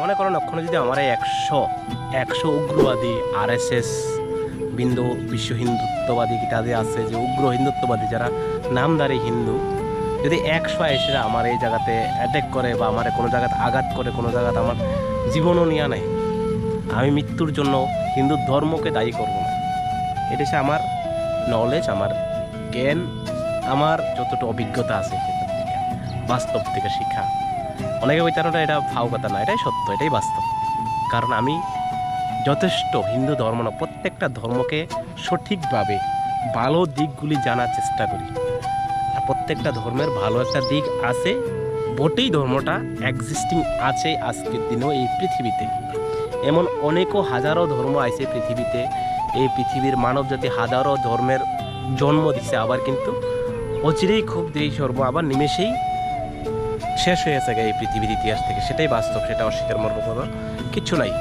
মনে করেন ওখানে যদি আমার একশো একশো উগ্রবাদী আর এস এস বিন্দু, বিশ্ব হিন্দুত্ববাদী কিতাবে আছে, যে উগ্র হিন্দুত্ববাদী, যারা নামদারি হিন্দু, যদি একশো এসে আমার এই জায়গাতে অ্যাটেক করে বা আমার কোনো জায়গাতে আঘাত করে, কোনো জায়গাতে আমার জীবনও নিয়ে নেয়, আমি মৃত্যুর জন্য হিন্দু ধর্মকে দায়ী করব না। এটা হচ্ছে আমার নলেজ আমার জ্ঞান, আমার যতটুকু অভিজ্ঞতা আছে সেটার থেকে, বাস্তব থেকে শিক্ষা অনেকে ওই তারা এটা ফাও কথা না, এটাই সত্য, এটাই বাস্তব। কারণ আমি যথেষ্ট হিন্দু ধর্ম না, প্রত্যেকটা ধর্মকে সঠিকভাবে ভালো দিকগুলি জানার চেষ্টা করি। আর প্রত্যেকটা ধর্মের ভালো একটা দিক আছে, বটেই ধর্মটা এক্সিস্টিং আছে আজকের দিনেও এই পৃথিবীতে। এমন অনেকও হাজারো ধর্ম আছে পৃথিবীতে, এই পৃথিবীর মানব জাতি হাজারো ধর্মের জন্ম দিছে, আবার কিন্তু অচিরেই খুব এই ধর্ম আবার নিমেষেই শেষ হয়ে গেছে এই পৃথিবীর ইতিহাস থেকে। সেটাই বাস্তব, সেটা অস্বীকার মর্ম করার কিছু নাই।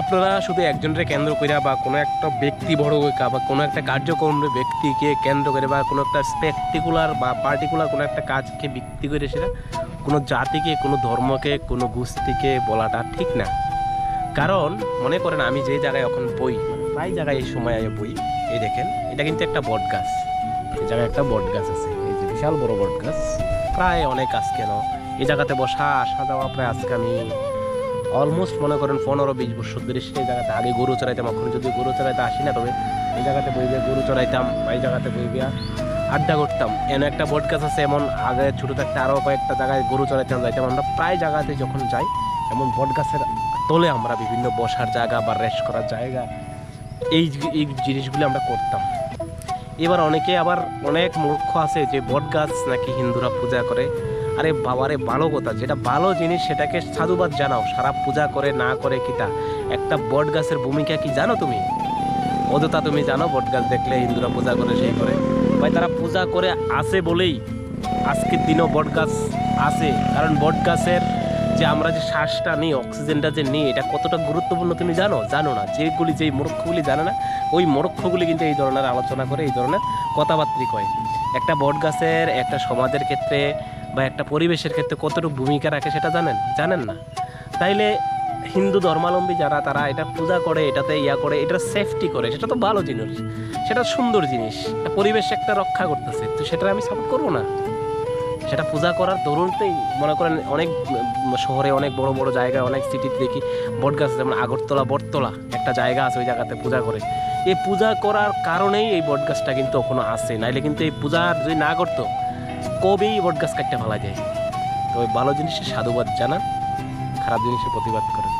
আপনারা শুধু একজনের কেন্দ্র করে বা কোনো একটা ব্যক্তি বড় বা কোনো একটা কার্যক্রম ব্যক্তিকে কেন্দ্র করে বা কোনো একটা স্পেকটিকুলার বা পার্টিকুলার কোনো একটা কাজকে ভিত্তি করে সেটা কোনো জাতিকে, কোনো ধর্মকে, কোনো গোষ্ঠীকে বলাটা ঠিক না। কারণ মনে করেন আমি যে জায়গায় এখন বই প্রায় জায়গায় এই সময় আমি বই, এই দেখেন, এটা কিন্তু একটা বট গাছ এই জায়গায় একটা বট গাছ আছে, এই যে বিশাল বড় বট গাছ প্রায় অনেক আজ কেন এই জায়গাতে বসা, আসা যাওয়া প্রায় আজকে আমি অলমোস্ট মনে করেন পনেরো বিশ বছর ধরে সেই জায়গাতে আগে গরু চড়াইতাম, এখন যদি গরু চড়াইতে আসি না তবে এই জায়গাতে বইবে গরু চড়াইতাম, এই জায়গাতে বইবে আড্ডা করতাম। এন একটা বট গাছ আছে এমন, আগে ছোটো থাকতে আরও কয়েকটা জায়গায় গরু চড়াইতাম, যাইতাম। আমরা প্রায় জায়গাতে যখন যাই, এমন বট গাছের তলে আমরা বিভিন্ন বসার জায়গা বা রেস্ট করার জায়গা, এই এই জিনিসগুলি আমরা করতাম। এবার অনেকে আবার অনেক মূর্খ আছে যে বট গাছ নাকি হিন্দুরা পূজা করে। আরে বাবারে ভালো কথা যেটা ভালো জিনিস সেটাকে সাধুবাদ জানাও, সারা পূজা করে না করে কিতা একটা বট গাছের ভূমিকা কি জানো তুমি? অযথা তুমি জানো বট গাছ দেখলে হিন্দুরা পূজা করে, সেই করে। ভাই, তারা পূজা করে আসে বলেই আজকের দিনও বট গাছ আছে কারণ বট গাছের যে আমরা যে শ্বাসটা নিই, অক্সিজেনটা যে নিই, এটা কতটা গুরুত্বপূর্ণ তুমি জানো? জানো না। যেগুলি যেই মূর্খগুলি জানে না, ওই মূর্খগুলি কিন্তু এই ধরনের আলোচনা করে, এই ধরনের কথাবার্তি কয়। একটা বট গাছের, একটা সমাজের ক্ষেত্রে বা একটা পরিবেশের ক্ষেত্রে কতটুকু ভূমিকা রাখে সেটা জানেন? জানেন না। তাইলে হিন্দু ধর্মাবলম্বী যারা, তারা এটা পূজা করে, এটাতে ইয়া করে এটা সেফটি করে। সেটা তো ভালো জিনিস। সেটা সুন্দর জিনিস। পরিবেশ একটা রক্ষা করতেছে। তো সেটা আমি সাপোর্ট করব না? সেটা পূজা করার দরুনতেই মনে করেন অনেক শহরে অনেক বড় বড় জায়গায়, অনেক সিটিতে দেখি বট গাছ, যেমন আগরতলা, বটতলা একটা জায়গা আছে ওই জায়গাতে পূজা করে। এই পূজা করার কারণেই এই বট গাছটা কিন্তু ওখানে আসে নাইলে কিন্তু এই পূজা যদি না করতো, কবেই বট গাছ কাটতে ফেলা যায়? তো ভালো জিনিসের সাধুবাদ জানান, খারাপ জিনিসের প্রতিবাদ করেন।